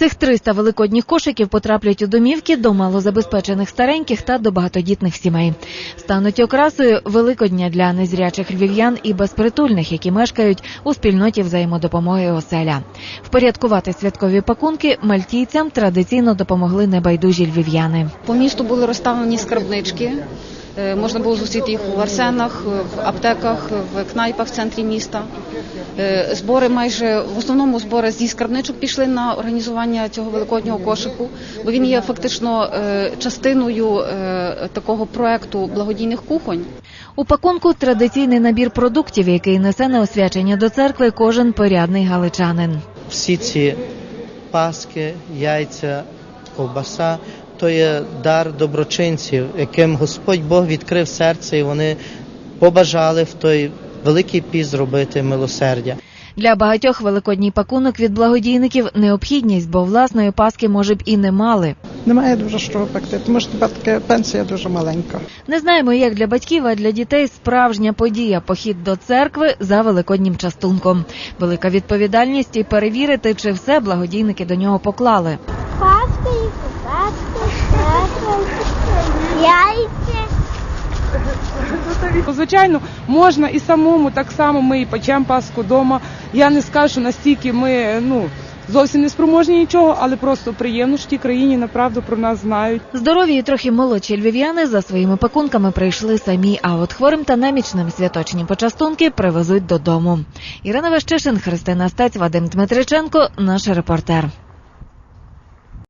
Цих 300 великодніх кошиків потраплять у домівки до малозабезпечених стареньких та до багатодітних сімей. Стануть окрасою Великодня для незрячих львів'ян і безпритульних, які мешкають у спільноті взаємодопомоги оселя. Впорядкувати святкові пакунки мальтійцям традиційно допомогли небайдужі львів'яни. По місту були розставлені скарбнички. Е, Можна було зустріти їх у арсенах, в аптеках, в кнайпах в центрі міста. Е, Збори майже в основному збори зі скарбничок пішли на організування цього великоднього кошику, бо він є фактично е, частиною е, такого проекту благодійних кухонь. У пакунку традиційний набір продуктів, який несе на освячення до церкви кожен порядний галичанин. всі ці паски, яйця, ковбаса то є дар доброчинців, яким Господь Бог відкрив серце, і вони побажали в той великий піс зробити милосердя. Для багатьох великодній пакунок від благодійників необхідність, бо власної паски може б і не мали. Немає дуже що пекти, тому що тепер така пенсія дуже маленька. Не знаємо, як для батьків, а для дітей справжня подія похід до церкви за великоднім частунком. Велика відповідальність і перевірити, чи все благодійники до нього поклали. Паски, паски, паски, яйця. Звичайно, можна і самому так само ми і печемо паску вдома. Я не скажу, що настільки ми ну зовсім не спроможні нічого, але просто приємно, що в тій країні направду про нас знають. Здорові і трохи молодші львів'яни за своїми пакунками прийшли самі, а от хворим та немічним святочні почастунки привезуть додому. Ірина Вещишин, Христина Стець, Вадим Дмитриченко, наш репортер.